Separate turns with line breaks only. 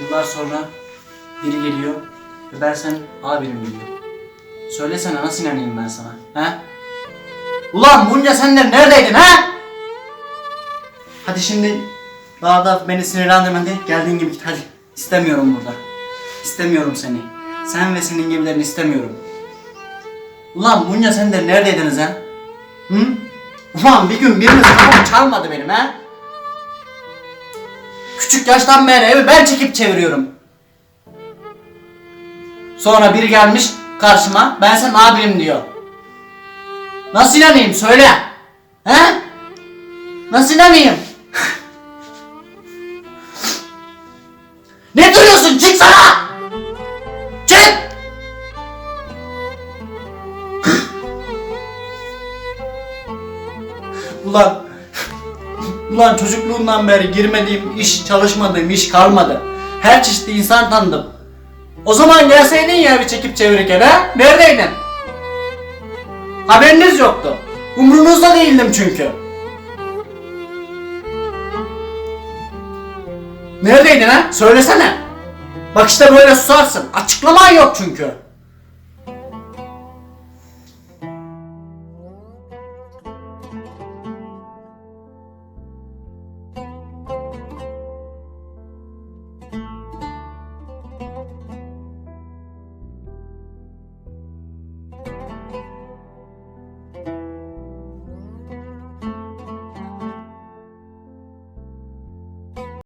Yıllar sonra biri geliyor ve ben senin abinim diyor. Söylesene nasıl inanayım ben sana? He? Ulan bunca senler neredeydin ha? Hadi şimdi daha da beni sinirlendirme de geldiğin gibi git hadi. İstemiyorum burada. İstemiyorum seni. Sen ve senin gibilerini istemiyorum. Ulan bunca senler neredeydiniz ha? Hı? Ulan bir gün biriniz kapımı çalmadı benim ha? Küçük yaştan beri evi ben çekip çeviriyorum. Sonra biri gelmiş karşıma ben senin abinim diyor. Nasıl inanayım söyle. He? Nasıl inanayım? ne duruyorsun çıksana! Çık! Ulan Ulan çocukluğumdan beri girmediğim iş, çalışmadığım iş kalmadı. Her çeşit insan tanıdım. O zaman gelseydin ya bir çekip çevirirken ha? Neredeydin? Haberiniz yoktu. Umrunuzda değildim çünkü. Neredeydin ha? Söylesene. Bak işte böyle susarsın. Açıklaman yok çünkü. Thank you.